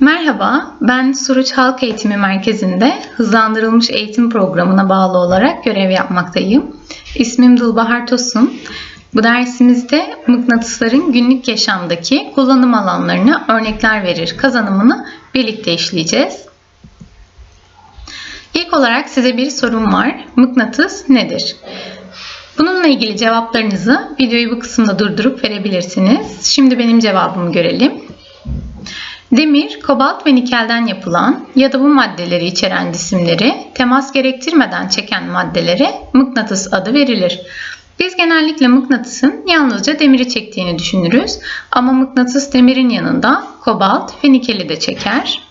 Merhaba, ben Suruç Halk Eğitimi Merkezi'nde hızlandırılmış eğitim programına bağlı olarak görev yapmaktayım. İsmim Dulbahar Tosun. Bu dersimizde mıknatısların günlük yaşamdaki kullanım alanlarına örnekler verir kazanımını birlikte işleyeceğiz. İlk olarak size bir sorum var. Mıknatıs nedir? Bununla ilgili cevaplarınızı videoyu bu kısımda durdurup verebilirsiniz. Şimdi benim cevabımı görelim. Demir, kobalt ve nikelden yapılan ya da bu maddeleri içeren cisimleri temas gerektirmeden çeken maddelere mıknatıs adı verilir. Biz genellikle mıknatısın yalnızca demiri çektiğini düşünürüz ama mıknatıs demirin yanında kobalt ve nikeli de çeker.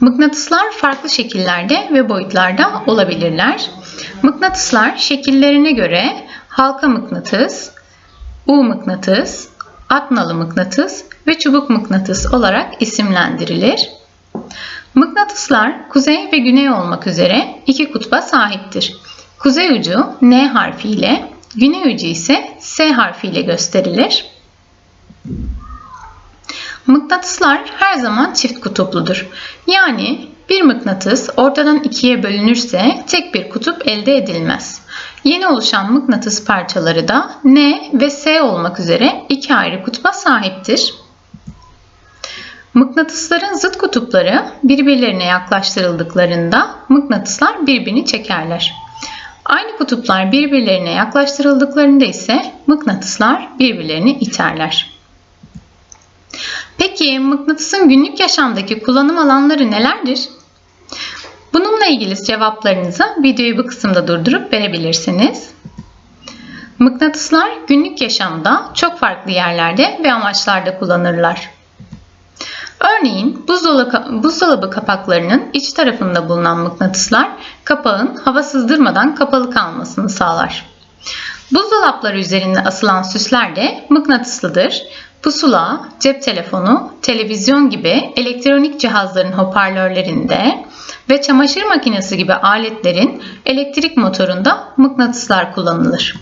Mıknatıslar farklı şekillerde ve boyutlarda olabilirler. Mıknatıslar şekillerine göre halka mıknatıs, U mıknatıs, atnalı mıknatıs ve çubuk mıknatıs olarak isimlendirilir. Mıknatıslar kuzey ve güney olmak üzere iki kutba sahiptir. Kuzey ucu N harfiyle, güney ucu ise S harfiyle gösterilir. Mıknatıslar her zaman çift kutupludur. Yani bir mıknatıs ortadan ikiye bölünürse tek bir kutup elde edilmez. Yeni oluşan mıknatıs parçaları da N ve S olmak üzere iki ayrı kutba sahiptir. Mıknatısların zıt kutupları birbirlerine yaklaştırıldıklarında mıknatıslar birbirini çekerler. Aynı kutuplar birbirlerine yaklaştırıldıklarında ise mıknatıslar birbirlerini iterler. Peki mıknatısın günlük yaşamdaki kullanım alanları nelerdir? Bununla ilgili cevaplarınızı videoyu bu kısımda durdurup verebilirsiniz. Mıknatıslar günlük yaşamda çok farklı yerlerde ve amaçlarda kullanırlar. Örneğin buzdolabı, kapaklarının iç tarafında bulunan mıknatıslar kapağın hava sızdırmadan kapalı kalmasını sağlar. Buzdolapları üzerinde asılan süsler de mıknatıslıdır. Pusula, cep telefonu, televizyon gibi elektronik cihazların hoparlörlerinde ve çamaşır makinesi gibi aletlerin elektrik motorunda mıknatıslar kullanılır.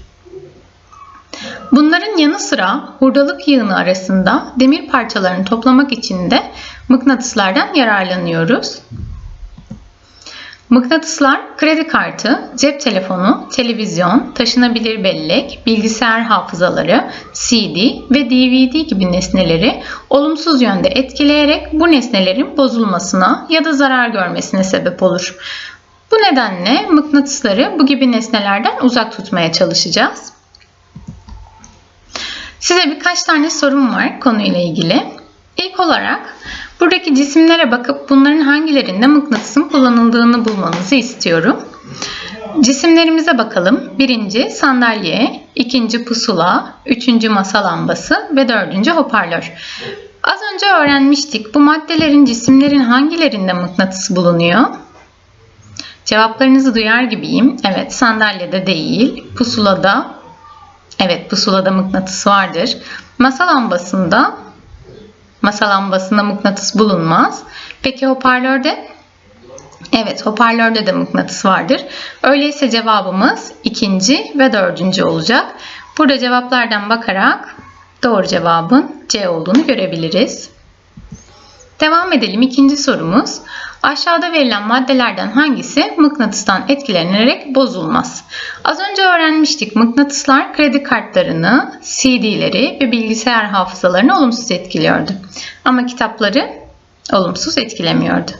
Bunların yanı sıra hurdalık yığını arasında demir parçalarını toplamak için de mıknatıslardan yararlanıyoruz. Mıknatıslar kredi kartı, cep telefonu, televizyon, taşınabilir bellek, bilgisayar hafızaları, CD ve DVD gibi nesneleri olumsuz yönde etkileyerek bu nesnelerin bozulmasına ya da zarar görmesine sebep olur. Bu nedenle mıknatısları bu gibi nesnelerden uzak tutmaya çalışacağız. Size birkaç tane sorum var konuyla ilgili. İlk olarak buradaki cisimlere bakıp bunların hangilerinde mıknatısın kullanıldığını bulmanızı istiyorum. Cisimlerimize bakalım. Birinci sandalye, ikinci pusula, üçüncü masa lambası ve dördüncü hoparlör. Az önce öğrenmiştik bu maddelerin cisimlerin hangilerinde mıknatıs bulunuyor? Cevaplarınızı duyar gibiyim. Evet sandalyede değil, pusulada Evet pusulada mıknatıs vardır. Masa lambasında masa lambasında mıknatıs bulunmaz. Peki hoparlörde? Evet hoparlörde de mıknatıs vardır. Öyleyse cevabımız ikinci ve dördüncü olacak. Burada cevaplardan bakarak doğru cevabın C olduğunu görebiliriz. Devam edelim. İkinci sorumuz. Aşağıda verilen maddelerden hangisi mıknatıstan etkilenerek bozulmaz? Az önce öğrenmiştik mıknatıslar kredi kartlarını, CD'leri ve bilgisayar hafızalarını olumsuz etkiliyordu. Ama kitapları olumsuz etkilemiyordu.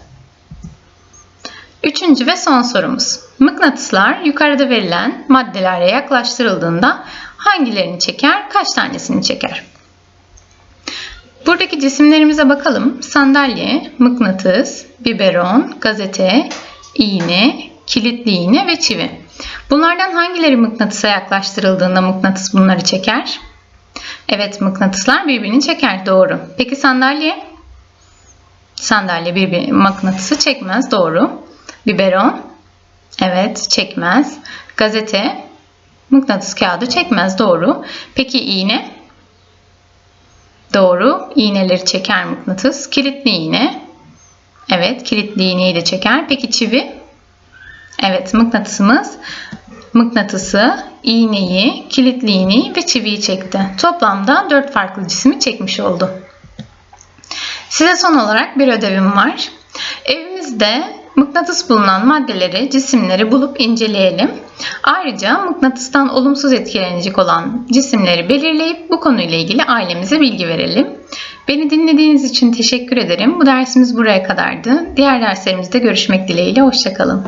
Üçüncü ve son sorumuz. Mıknatıslar yukarıda verilen maddelere yaklaştırıldığında hangilerini çeker, kaç tanesini çeker? Buradaki cisimlerimize bakalım. Sandalye, mıknatıs, biberon, gazete, iğne, kilitli iğne ve çivi. Bunlardan hangileri mıknatısa yaklaştırıldığında mıknatıs bunları çeker? Evet mıknatıslar birbirini çeker. Doğru. Peki sandalye? Sandalye bir mıknatısı çekmez. Doğru. Biberon? Evet çekmez. Gazete? Mıknatıs kağıdı çekmez. Doğru. Peki iğne? Doğru. İğneleri çeker mıknatıs. Kilitli iğne. Evet, kilitli iğneyi de çeker. Peki çivi? Evet, mıknatısımız mıknatısı, iğneyi, kilitli iğneyi ve çiviyi çekti. Toplamda 4 farklı cismi çekmiş oldu. Size son olarak bir ödevim var. Evimizde mıknatıs bulunan maddeleri, cisimleri bulup inceleyelim. Ayrıca mıknatıstan olumsuz etkilenecek olan cisimleri belirleyip bu konuyla ilgili ailemize bilgi verelim. Beni dinlediğiniz için teşekkür ederim. Bu dersimiz buraya kadardı. Diğer derslerimizde görüşmek dileğiyle. Hoşçakalın.